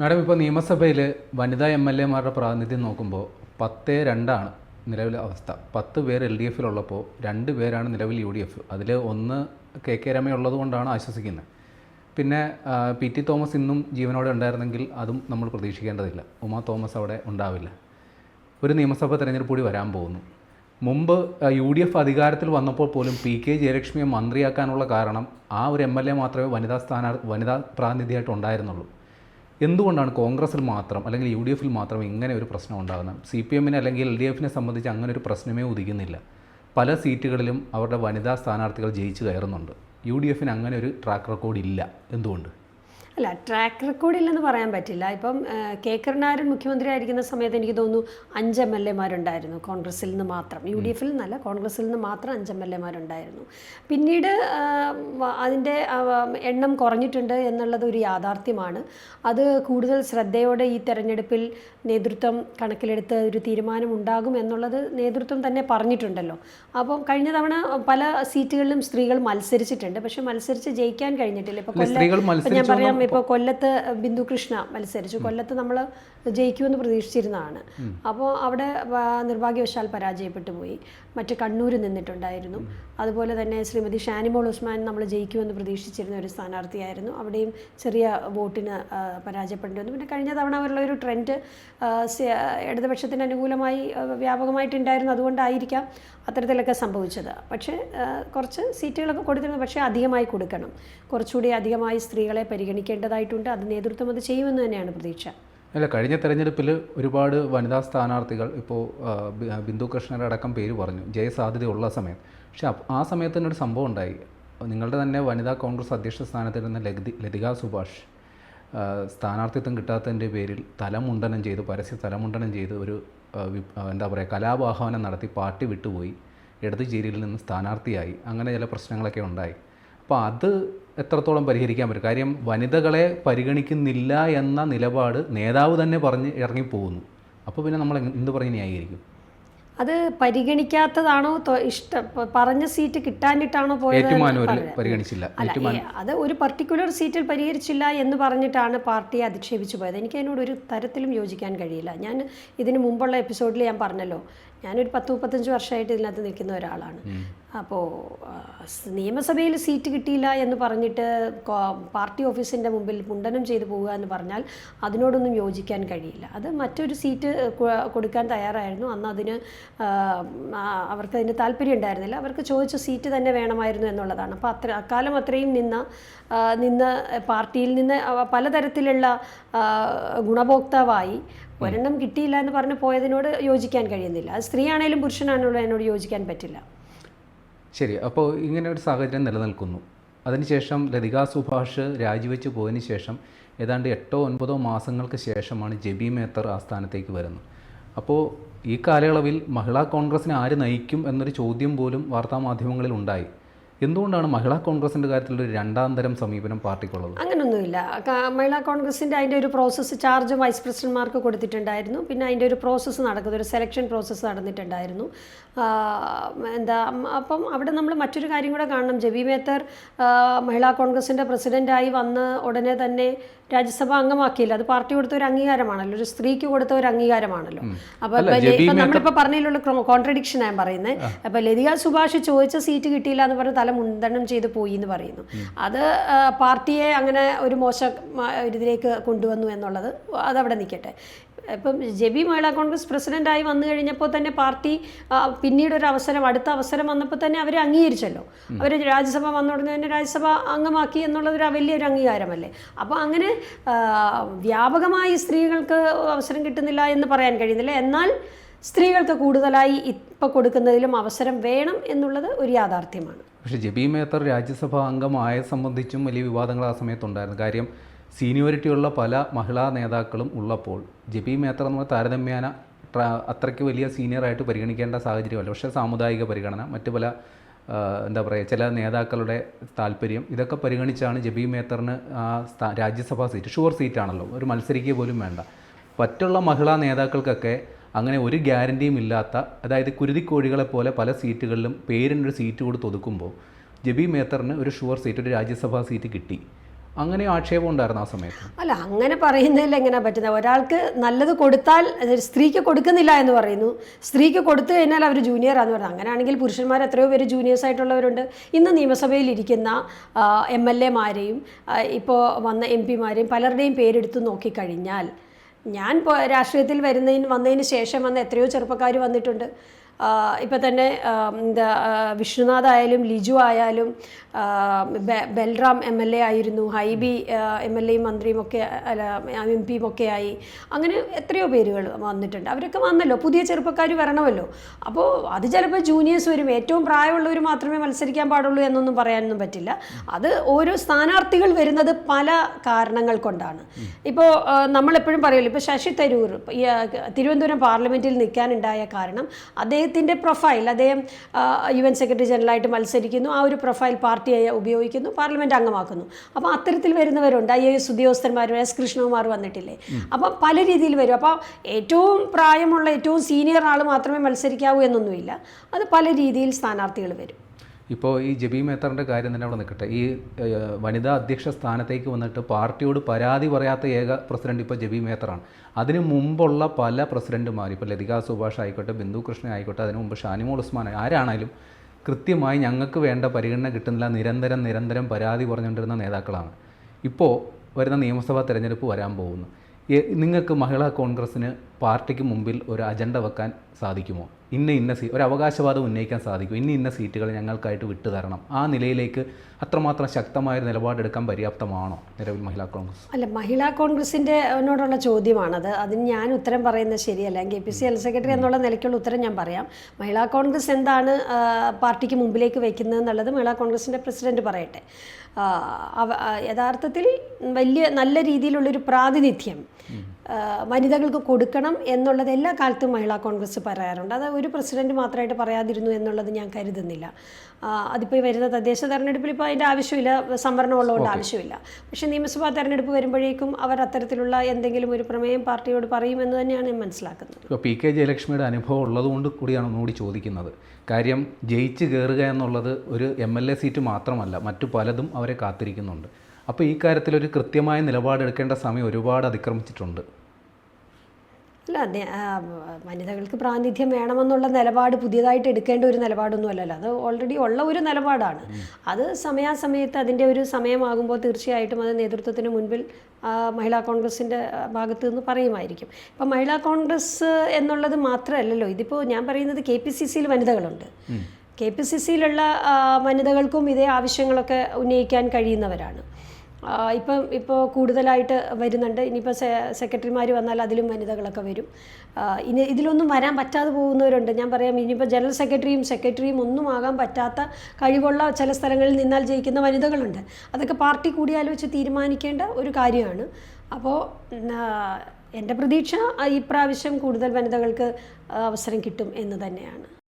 Madam ഇപ്പോൾ നിയമസഭയിൽ വനിതാ എം എൽ എമാരുടെ പ്രാതിനിധ്യം നോക്കുമ്പോൾ പത്ത് രണ്ടാണ് നിലവിലെ അവസ്ഥ. പത്ത് പേർ എൽ ഡി എഫിലുള്ളപ്പോൾ രണ്ട് പേരാണ് നിലവിൽ യു ഡി എഫ്. അതിൽ ഒന്ന് കെ കെ രമ ഉള്ളത് കൊണ്ടാണ് ആശ്വസിക്കുന്നത്. പിന്നെ പി ടി തോമസ് ഇന്നും ജീവനോടെ ഉണ്ടായിരുന്നെങ്കിൽ അതും നമ്മൾ പ്രതീക്ഷിക്കേണ്ടതില്ല. ഉമാ തോമസ് അവിടെ ഉണ്ടാവില്ല. ഒരു നിയമസഭ തെരഞ്ഞെടുപ്പ് കൂടി വരാൻ പോകുന്നു. മുമ്പ് യു ഡി എഫ് അധികാരത്തിൽ വന്നപ്പോൾ പോലും പി കെ ജയലക്ഷ്മിയെ മന്ത്രിയാക്കാനുള്ള കാരണം ആ ഒരു എം എൽ എ മാത്രമേ വനിതാ സ്ഥാനാർത്ഥി വനിതാ പ്രാതിനിധിയായിട്ട് ഉണ്ടായിരുന്നുള്ളൂ. എന്തുകൊണ്ടാണ് കോൺഗ്രസിൽ മാത്രം അല്ലെങ്കിൽ യു ഡി എഫിൽ മാത്രം ഇങ്ങനെ ഒരു പ്രശ്നം ഉണ്ടാകുന്നത്? സി പി എമ്മിനെ അല്ലെങ്കിൽ എൽ ഡി എഫിനെ സംബന്ധിച്ച് അങ്ങനെ ഒരു പ്രശ്നമേ ഉദിക്കുന്നില്ല. പല സീറ്റുകളിലും അവരുടെ വനിതാ സ്ഥാനാർത്ഥികൾ ജയിച്ചു കയറുന്നുണ്ട്. യു ഡി എഫിന് അങ്ങനെ ഒരു ട്രാക്ക് റെക്കോർഡ് ഇല്ല. എന്തുകൊണ്ട്? അല്ല ട്രാക്ക് റെക്കോർഡ് ഇല്ലെന്ന് പറയാൻ പറ്റില്ല. ഇപ്പം കെ കരുണാകരൻ മുഖ്യമന്ത്രി ആയിരിക്കുന്ന സമയത്ത് എനിക്ക് തോന്നുന്നു അഞ്ച് എം എൽ എമാരുണ്ടായിരുന്നു കോൺഗ്രസിൽ നിന്ന് മാത്രം. യു ഡി എഫിൽ നിന്നല്ല കോൺഗ്രസിൽ നിന്ന് മാത്രം അഞ്ച് എം എൽ എമാരുണ്ടായിരുന്നു പിന്നീട് അതിന്റെ എണ്ണം കുറഞ്ഞിട്ടുണ്ട് എന്നുള്ളത് ഒരു യാഥാർത്ഥ്യമാണ്. അത് കൂടുതൽ ശ്രദ്ധയോടെ ഈ തെരഞ്ഞെടുപ്പിൽ നേതൃത്വം കണക്കിലെടുത്ത് ഒരു തീരുമാനം ഉണ്ടാകും എന്നുള്ളത് നേതൃത്വം തന്നെ പറഞ്ഞിട്ടുണ്ടല്ലോ. അപ്പം കഴിഞ്ഞ തവണ പല സീറ്റുകളിലും സ്ത്രീകൾ മത്സരിച്ചിട്ടുണ്ട്. പക്ഷെ മത്സരിച്ച് ജയിക്കാൻ കഴിഞ്ഞിട്ടില്ല. ഇപ്പൊ ഞാൻ പറയാം ഇപ്പോൾ കൊല്ലത്ത് ബിന്ദു കൃഷ്ണ മത്സരിച്ചു. കൊല്ലത്ത് നമ്മൾ ജയിക്കുമെന്ന് പ്രതീക്ഷിച്ചിരുന്നതാണ്. അപ്പോൾ അവിടെ നിർഭാഗ്യവശാൽ പരാജയപ്പെട്ടു പോയി. മറ്റ് കണ്ണൂർ നിന്നിട്ടുണ്ടായിരുന്നു. അതുപോലെ തന്നെ ശ്രീമതി ഷാനിമോൾ ഉസ്മാൻ നമ്മൾ ജയിക്കുമെന്ന് പ്രതീക്ഷിച്ചിരുന്ന ഒരു സ്ഥാനാർത്ഥിയായിരുന്നു. അവിടെയും ചെറിയ വോട്ടിന് പരാജയപ്പെടേണ്ടി വന്നു. പിന്നെ കഴിഞ്ഞ തവണ അവരുടെ ഒരു ട്രെൻഡ് ഇടതുപക്ഷത്തിന് അനുകൂലമായി വ്യാപകമായിട്ടുണ്ടായിരുന്നു. അതുകൊണ്ടായിരിക്കാം അത്തരത്തിലൊക്കെ സംഭവിച്ചത്. പക്ഷേ കുറച്ച് സീറ്റുകളൊക്കെ കൊടുത്തിരുന്നു. പക്ഷേ അധികമായി കൊടുക്കണം. കുറച്ചുകൂടി അധികമായി സ്ത്രീകളെ പരിഗണിക്കേണ്ടതായിട്ടുണ്ട് അത് നേതൃത്വം അത് ചെയ്യുമെന്ന് തന്നെയാണ് പ്രതീക്ഷ. അല്ല കഴിഞ്ഞ തെരഞ്ഞെടുപ്പിൽ ഒരുപാട് വനിതാ സ്ഥാനാർത്ഥികൾ ഇപ്പോൾ ബിന്ദു കൃഷ്ണയുടെ അടക്കം പേര് പറഞ്ഞു. ജയസാധ്യതയുള്ള സമയത്ത് പക്ഷെ ആ സമയത്ത് തന്നെ ഒരു സംഭവം ഉണ്ടായി. നിങ്ങളുടെ തന്നെ വനിതാ കോൺഗ്രസ് അധ്യക്ഷ സ്ഥാനത്തിരുന്ന ലതി ലതിക സുഭാഷ് സ്ഥാനാർത്ഥിത്വം കിട്ടാത്തതിന്റെ പേരിൽ തലമുണ്ടനം ചെയ്ത് പരസ്യ തലമുണ്ടനം ചെയ്ത് ഒരു എന്താ പറയുക കലാപാഹ്വാനം നടത്തി പാർട്ടി വിട്ടുപോയി. ഇടത് ചേരിയിൽ നിന്ന് സ്ഥാനാർത്ഥിയായി. അങ്ങനെ ചില പ്രശ്നങ്ങളൊക്കെ ഉണ്ടായി. അപ്പോൾ അത് എത്രത്തോളം പരിഹരിക്കാൻ പറ്റും? കാര്യം വനിതകളെ പരിഗണിക്കുന്നില്ല എന്ന നിലപാട് നേതാവ് തന്നെ പറഞ്ഞ് ഇറങ്ങിപ്പോകുന്നു. അപ്പോൾ പിന്നെ നമ്മൾ എന്ത് പറഞ്ഞ് ന്യായീകരിക്കും? അത് പരിഗണിക്കാത്തതാണോ ഇഷ്ടം? പറഞ്ഞ സീറ്റ് കിട്ടാനിട്ടാണോ പോയത് പരിഗണിച്ചില്ല. അത് ഒരു പർട്ടിക്കുലർ സീറ്റിൽ പരിഹരിച്ചില്ല എന്ന് പറഞ്ഞിട്ടാണ് പാർട്ടിയെ അധിക്ഷേപിച്ചു പോയത്. എനിക്ക് അതിനോട് ഒരു തരത്തിലും യോജിക്കാൻ കഴിയില്ല. ഞാൻ ഇതിന് മുമ്പുള്ള എപ്പിസോഡിൽ ഞാൻ പറഞ്ഞല്ലോ ഞാനൊരു പത്ത് മുപ്പത്തഞ്ച് വർഷമായിട്ട് ഇതിനകത്ത് നിൽക്കുന്ന ഒരാളാണ്. അപ്പോൾ നിയമസഭയിൽ സീറ്റ് കിട്ടിയില്ല എന്ന് പറഞ്ഞിട്ട് പാർട്ടി ഓഫീസിന്റെ മുമ്പിൽ മുണ്ടനം ചെയ്തു പോവുക എന്ന് പറഞ്ഞാൽ അതിനോടൊന്നും യോജിക്കാൻ കഴിയില്ല. അത് മറ്റൊരു സീറ്റ് കൊടുക്കാൻ തയ്യാറായിരുന്നു. അന്ന് അതിന് അവർക്ക് അതിന് താല്പര്യം ഉണ്ടായിരുന്നില്ല. അവർക്ക് ചോദിച്ച സീറ്റ് തന്നെ വേണമായിരുന്നു എന്നുള്ളതാണ്. അപ്പോൾ അത്ര അക്കാലം അത്രയും നിന്ന നിന്ന് പാർട്ടിയിൽ നിന്ന് പലതരത്തിലുള്ള ഗുണഭോക്താവായി ഒരെണ്ണം കിട്ടിയില്ല എന്ന് പറഞ്ഞ് പോയതിനോട് യോജിക്കാൻ കഴിയുന്നില്ല. അത് സ്ത്രീയാണേലും പുരുഷനാണെങ്കിലും എന്നോട് യോജിക്കാൻ പറ്റില്ല. ശരി. അപ്പോൾ ഇങ്ങനെ ഒരു സാഹചര്യം നിലനിൽക്കുന്നു. അതിനുശേഷം ലതിക സുഭാഷ് രാജിവെച്ച് പോയതിന് ശേഷം ഏതാണ്ട് എട്ടോ ഒൻപതോ മാസങ്ങൾക്ക് ശേഷമാണ് ജെബി മേത്തർ ആ സ്ഥാനത്തേക്ക് വരുന്നത്. അപ്പോൾ ഈ കാലയളവിൽ മഹിളാ കോൺഗ്രസിനെ ആര് നയിക്കും എന്നൊരു ചോദ്യം പോലും വാർത്താമാധ്യമങ്ങളിൽ ഉണ്ടായി. എന്തുകൊണ്ടാണ് മഹിളാ കോൺഗ്രസിന്റെ കാര്യത്തിൽ ഒരു രണ്ടാം തരം സമീപനം പാർട്ടിക്കുള്ളത്? അങ്ങനൊന്നുമില്ല. മഹിളാ കോൺഗ്രസിന്റെ അതിന്റെ ഒരു പ്രോസസ്സ് ചാർജ് വൈസ് പ്രസിഡന്റ്മാർക്ക് കൊടുത്തിട്ടുണ്ടായിരുന്നു. പിന്നെ അതിന്റെ ഒരു പ്രോസസ്സ് നടക്കുന്നത് ഒരു സെലക്ഷൻ പ്രോസസ്സ് നടന്നിട്ടുണ്ടായിരുന്നു. എന്താ അപ്പം അവിടെ നമ്മൾ മറ്റൊരു കാര്യം കൂടെ കാണണം. ജബി മേത്തർ മഹിളാ കോൺഗ്രസിന്റെ പ്രസിഡന്റായി വന്ന് ഉടനെ തന്നെ രാജ്യസഭ അംഗമാക്കിയില്ല. അത് പാർട്ടി കൊടുത്ത ഒരു അംഗീകാരമാണല്ലോ. ഒരു സ്ത്രീക്ക് കൊടുത്ത ഒരു അംഗീകാരമാണല്ലോ. അപ്പൊ ഇപ്പൊ നമ്മളിപ്പോ പറഞ്ഞതിലുള്ള കോൺട്രഡിക്ഷൻ ഞാൻ പറയുന്നത് അപ്പൊ ലതിക സുഭാഷ് ചോദിച്ച സീറ്റ് കിട്ടിയില്ല എന്ന് പറഞ്ഞ് തല മുൻതണ്ണം ചെയ്ത് പോയി എന്ന് പറയുന്നു. അത് പാർട്ടിയെ അങ്ങനെ ഒരു മോശം ഇതിലേക്ക് കൊണ്ടുവന്നു എന്നുള്ളത് അതവിടെ നിൽക്കട്ടെ. ഇപ്പം ജെബി മഹിളാ കോൺഗ്രസ് പ്രസിഡന്റായി വന്നു കഴിഞ്ഞപ്പോൾ തന്നെ പാർട്ടി പിന്നീട് ഒരു അവസരം അടുത്ത അവസരം വന്നപ്പോൾ തന്നെ അവരെ അംഗീകരിച്ചല്ലോ. അവർ രാജ്യസഭ വന്ന ഉടനെ തന്നെ രാജ്യസഭ അംഗമാക്കി എന്നുള്ളത് ഒരു വലിയൊരു അംഗീകാരമല്ലേ? അപ്പോൾ അങ്ങനെ വ്യാപകമായി സ്ത്രീകൾക്ക് അവസരം കിട്ടുന്നില്ല എന്ന് പറയാൻ കഴിയുന്നില്ല. എന്നാൽ സ്ത്രീകൾക്ക് കൂടുതലായി ഇപ്പോൾ കൊടുക്കുന്നതിലും അവസരം വേണം എന്നുള്ളത് ഒരു യാഥാർത്ഥ്യമാണ്. പക്ഷേ ജബി മേത്തർ രാജ്യസഭാ അംഗമായ സംബന്ധിച്ചും വലിയ വിവാദങ്ങൾ ആ സമയത്തുണ്ടായിരുന്നു. കാര്യം സീനിയോറിറ്റി ഉള്ള പല മഹിളാ നേതാക്കളും ഉള്ളപ്പോൾ ജബി മേത്ര എന്ന് പറഞ്ഞാൽ താരതമ്യേന അത്രയ്ക്ക് വലിയ സീനിയറായിട്ട് പരിഗണിക്കേണ്ട സാഹചര്യമല്ല. പക്ഷേ സാമുദായിക പരിഗണന മറ്റു പല എന്താ പറയുക ചില നേതാക്കളുടെ താല്പര്യം ഇതൊക്കെ പരിഗണിച്ചാണ് ജബി മേത്തറിന് രാജ്യസഭാ സീറ്റ് ഷുവർ സീറ്റാണല്ലോ ഒരു മത്സരിക്കുക പോലും വേണ്ട. മറ്റുള്ള മഹിളാ നേതാക്കൾക്കൊക്കെ അങ്ങനെ ഒരു ഗ്യാരന്റിയും ഇല്ലാത്ത അതായത് കുരുതിക്കോഴികളെ പോലെ പല സീറ്റുകളിലും പേരിനൊരു സീറ്റ് കൊടുത്ത് ഒതുക്കുമ്പോൾ ജബി മേത്തറിന് ഒരു ഷുവർ സീറ്റ് ഒരു രാജ്യസഭാ സീറ്റ് കിട്ടി. അങ്ങനെ ആക്ഷേപം ഉണ്ടായിരുന്നു ആ സമയത്ത്. അല്ല അങ്ങനെ പറയുന്നതിൽ എങ്ങനെ പറ്റുന്നത് ഒരാൾക്ക് നല്ലത് കൊടുത്താൽ സ്ത്രീക്ക് കൊടുക്കുന്നില്ല എന്ന് പറയുന്നു. സ്ത്രീക്ക് കൊടുത്തു കഴിഞ്ഞാൽ അവർ ജൂനിയർ ആണെന്ന് പറയുന്നത് അങ്ങനെയാണെങ്കിൽ പുരുഷന്മാർ എത്രയോ പേര് ജൂനിയേഴ്സ് ആയിട്ടുള്ളവരുണ്ട്. ഇന്ന് നിയമസഭയിൽ ഇരിക്കുന്ന എം എൽ എമാരെയും ഇപ്പോൾ വന്ന എം പിമാരെയും പലരുടെയും പേരെടുത്ത് നോക്കിക്കഴിഞ്ഞാൽ ഞാൻ രാഷ്ട്രീയത്തിൽ വരുന്നതിന് വന്നതിന് ശേഷം വന്ന എത്രയോ ചെറുപ്പക്കാർ വന്നിട്ടുണ്ട്. ഇപ്പം തന്നെ എന്താ വിഷ്ണുനാഥ് ആയാലും ലിജു ആയാലും ബൽറാം എം എൽ എ ആയിരുന്നു ഹൈബി എം എൽ എയും മന്ത്രിയും ഒക്കെ അല്ല എം പിയും ഒക്കെ ആയി. അങ്ങനെ എത്രയോ പേരുകൾ വന്നിട്ടുണ്ട്. അവരൊക്കെ വന്നല്ലോ പുതിയ ചെറുപ്പക്കാർ വരണമല്ലോ. അപ്പോൾ അത് ചിലപ്പോൾ ജൂനിയേഴ്സ് വരും. ഏറ്റവും പ്രായമുള്ളവർ മാത്രമേ മത്സരിക്കാൻ പാടുള്ളൂ എന്നൊന്നും പറയാനൊന്നും പറ്റില്ല. അത് ഓരോ സ്ഥാനാർത്ഥികൾ വരുന്നത് പല കാരണങ്ങൾ കൊണ്ടാണ്. ഇപ്പോൾ നമ്മളെപ്പോഴും പറയുമല്ലോ ഇപ്പോൾ ശശി തരൂർ തിരുവനന്തപുരം പാർലമെന്റിൽ നിൽക്കാനുണ്ടായ കാരണം അദ്ദേഹത്തിന്റെ പ്രൊഫൈൽ അദ്ദേഹം യു എൻ സെക്രട്ടറി ജനറലായിട്ട് മത്സരിക്കുന്നു ആ ഒരു പ്രൊഫൈൽ പാർട്ടിയായി ഉപയോഗിക്കുന്നു പാർലമെന്റ് അംഗമാക്കുന്നു. അപ്പോൾ അത്തരത്തിൽ വരുന്നവരുണ്ട്. ഐ എ എസ് ഉദ്യോഗസ്ഥന്മാർ എസ് കൃഷ്ണകുമാർ വന്നിട്ടില്ലേ? അപ്പോൾ പല രീതിയിൽ വരും. അപ്പോൾ ഏറ്റവും പ്രായമുള്ള ഏറ്റവും സീനിയർ ആൾ മാത്രമേ മത്സരിക്കാവൂ എന്നൊന്നുമില്ല. അത് പല രീതിയിൽ സ്ഥാനാർത്ഥികൾ വരും. ഇപ്പോൾ ഈ ജബി മേത്തറിന്റെ കാര്യം തന്നെ അവിടെ നിൽക്കട്ടെ. ഈ വനിതാ അധ്യക്ഷ സ്ഥാനത്തേക്ക് വന്നിട്ട് പാർട്ടിയോട് പരാതി പറയാത്ത ഏക പ്രസിഡന്റ് ഇപ്പോൾ ജബി മേത്തറാണ്. അതിന് മുമ്പുള്ള പല പ്രസിഡന്റുമാർ ഇപ്പോൾ ലതിക സുഭാഷ് ആയിക്കോട്ടെ ബിന്ദു കൃഷ്ണ ആയിക്കോട്ടെ അതിന് മുമ്പ് ഷാനിമോൾ ഉസ്മാൻ ആരാണേലും കൃത്യമായി ഞങ്ങൾക്ക് വേണ്ട പരിഗണന കിട്ടുന്നില്ല നിരന്തരം നിരന്തരം പരാതി പറഞ്ഞുകൊണ്ടിരുന്ന നേതാക്കളാണ്. ഇപ്പോൾ വരുന്ന നിയമസഭാ തെരഞ്ഞെടുപ്പ് വരാൻ പോകുന്നു. നിങ്ങൾക്ക് മഹിളാ കോൺഗ്രസ്സിന് പാർട്ടിക്ക് മുമ്പിൽ ഒരു അജണ്ട വെക്കാൻ സാധിക്കുമോ? ഇന്ന ഇന്ന സീ ഒരു അവകാശവാദം ഉന്നയിക്കാൻ സാധിക്കും ഇന്ന ഇന്ന സീറ്റുകൾ ഞങ്ങൾക്കായിട്ട് വിട്ടു തരണം ആ നിലയിലേക്ക് അത്രമാത്രം ശക്തമായ നിലപാടെടുക്കാൻ പര്യാപ്തമാണോ നിലവിൽ മഹിളാ കോൺഗ്രസ്? അല്ല മഹിളാ കോൺഗ്രസിന്റെ എന്നോടുള്ള ചോദ്യമാണത്. അതിന് ഞാൻ ഉത്തരം പറയുന്നത് ശരിയല്ല. K P C L secretary എന്നുള്ള നിലയ്ക്കുള്ള ഉത്തരം ഞാൻ പറയാം. മഹിളാ കോൺഗ്രസ് എന്താണ് പാർട്ടിക്ക് മുമ്പിലേക്ക് വെക്കുന്നത് എന്നുള്ളത് മഹിളാ കോൺഗ്രസിന്റെ പ്രസിഡന്റ് പറയട്ടെ. യഥാർത്ഥത്തിൽ വലിയ നല്ല രീതിയിലുള്ളൊരു പ്രാതിനിധ്യം വനിതകൾക്ക് കൊടുക്കണം എന്നുള്ളത് എല്ലാ കാലത്തും മഹിളാ കോൺഗ്രസ് പറയാറുണ്ട്. അത് ഒരു പ്രസിഡന്റ് മാത്രമായിട്ട് പറയാതിരുന്നു എന്നുള്ളത് ഞാൻ കരുതുന്നില്ല. അതിപ്പോൾ വരുന്ന തദ്ദേശ തെരഞ്ഞെടുപ്പിൽ ഇപ്പോൾ അതിന്റെ ആവശ്യമില്ല സംവരണം ഉള്ളതുകൊണ്ട് ആവശ്യമില്ല. പക്ഷേ നിയമസഭാ തെരഞ്ഞെടുപ്പ് വരുമ്പോഴേക്കും അവർ അത്തരത്തിലുള്ള എന്തെങ്കിലും ഒരു പ്രമേയം പാർട്ടിയോട് പറയുമെന്ന് തന്നെയാണ് ഞാൻ മനസ്സിലാക്കുന്നത്. ഇപ്പോൾ പി കെ ജയലക്ഷ്മിയുടെ അനുഭവം ഉള്ളതുകൊണ്ട് കൂടിയാണ് ഒന്നുകൂടി ചോദിക്കുന്നത്. കാര്യം ജയിച്ച് കയറുക എന്നുള്ളത് ഒരു എം എൽ എ സീറ്റ് മാത്രമല്ല മറ്റു പലതും അവരെ കാത്തിരിക്കുന്നുണ്ട്. അപ്പോൾ ഈ കാര്യത്തിൽ ഒരു കൃത്യമായ നിലപാടെടുക്കേണ്ട സമയം ഒരുപാട് അതിക്രമിച്ചിട്ടുണ്ട്. അല്ല വനിതകൾക്ക് പ്രാതിനിധ്യം വേണമെന്നുള്ള നിലപാട് പുതിയതായിട്ട് എടുക്കേണ്ട ഒരു നിലപാടൊന്നും അല്ലല്ലോ അത് ഓൾറെഡി ഉള്ള ഒരു നിലപാടാണ്. അത് സമയാസമയത്ത് അതിന്റെ ഒരു സമയമാകുമ്പോൾ തീർച്ചയായിട്ടും അത് നേതൃത്വത്തിന് മുൻപിൽ മഹിളാ കോൺഗ്രസിന്റെ ഭാഗത്ത് നിന്ന് പറയുമായിരിക്കും. ഇപ്പം മഹിളാ കോൺഗ്രസ് എന്നുള്ളത് മാത്രമല്ലല്ലോ ഇതിപ്പോൾ ഞാൻ പറയുന്നത് കെ പി സി സിയിൽ വനിതകളുണ്ട്. കെ പി സി സിയിലുള്ള വനിതകൾക്കും ഇതേ ആവശ്യങ്ങളൊക്കെ ഉന്നയിക്കാൻ കഴിയുന്നവരാണ്. ഇപ്പം ഇപ്പോൾ കൂടുതലായിട്ട് വരുന്നുണ്ട്. ഇനിയിപ്പോൾ സെക്രട്ടറിമാർ വന്നാൽ അതിലും വനിതകളൊക്കെ വരും. ഇനി ഇതിലൊന്നും വരാൻ പറ്റാതെ പോകുന്നവരുണ്ട്. ഞാൻ പറയാം ഇനിയിപ്പോൾ ജനറൽ സെക്രട്ടറിയും സെക്രട്ടറിയും ഒന്നും ആകാൻ പറ്റാത്ത കഴിവുള്ള ചില സ്ഥലങ്ങളിൽ നിന്നാൽ ജയിക്കുന്ന വനിതകളുണ്ട്. അതൊക്കെ പാർട്ടി കൂടിയാലോചിച്ച് തീരുമാനിക്കേണ്ട ഒരു കാര്യമാണ്. അപ്പോൾ എന്റെ പ്രതീക്ഷ ഇപ്രാവശ്യം കൂടുതൽ വനിതകൾക്ക് അവസരം കിട്ടും എന്ന് തന്നെയാണ്.